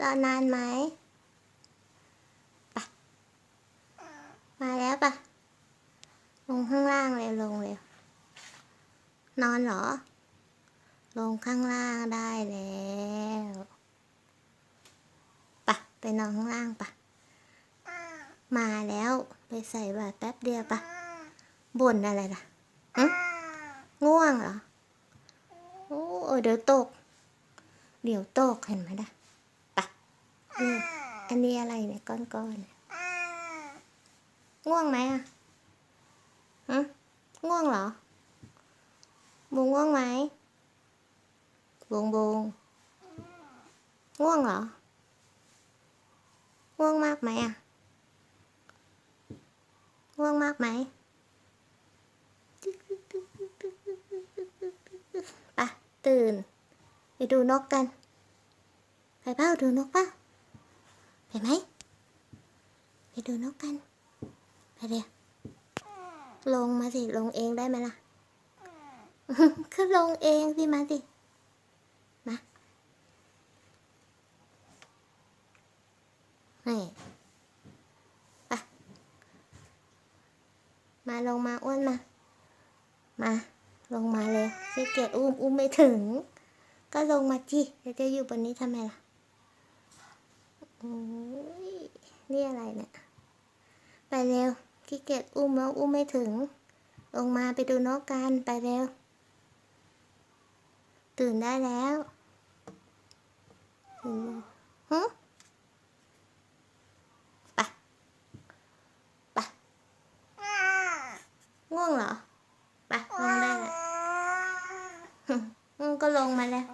รอนานไหมไปมาแล้วปะลงข้างล่างเลยลงเลย นอนเหรอ ลงข้างล่างได้แล้วปะไปนอนข้างล่างปะมาแล้วไปใส่บาตรแป๊บเดียวปะบ่นอะไรล่ะง่วงเหรอ โอ้เดี๋ยวตก เดี๋ยวตกเห็นไหมนะปะ อันนี้อะไรเนี่ยก้อนๆเนี่ยง่วงไหมอะฮะง่วงเหรอบุงง่วงไหมบุงบุงง่วงเหรอง่วงมากไหมอะง่วงมากไหมไปะตื่น ไปดูนกกัน ไปเป้าดูนกเป้า ไปไหม ไปดูนกกัน ไปเดี๋ยวลงมาสิ ลงเองได้ไหมล่ะ ก็ลงเองสิมาสิ มานี่ไปมาลงมาอ้วนมา มา ลงมาเลยขี้เกียจอุ้มอุ้มไม่ถึง ก็ลงมาจีจะจะอยู่บนนี้ทำไมล่ะ นี่อะไรเนี่ย ไปเร็วขี้เกียจอุ้มแล้วอุ้มไม่ถึง ลงมาไปดูนกกันไปเร็ว ตื่นได้แล้วตื่นฮึไปไปง่วงเหรอไปวงได้แล้วก็ลงมาแล้ว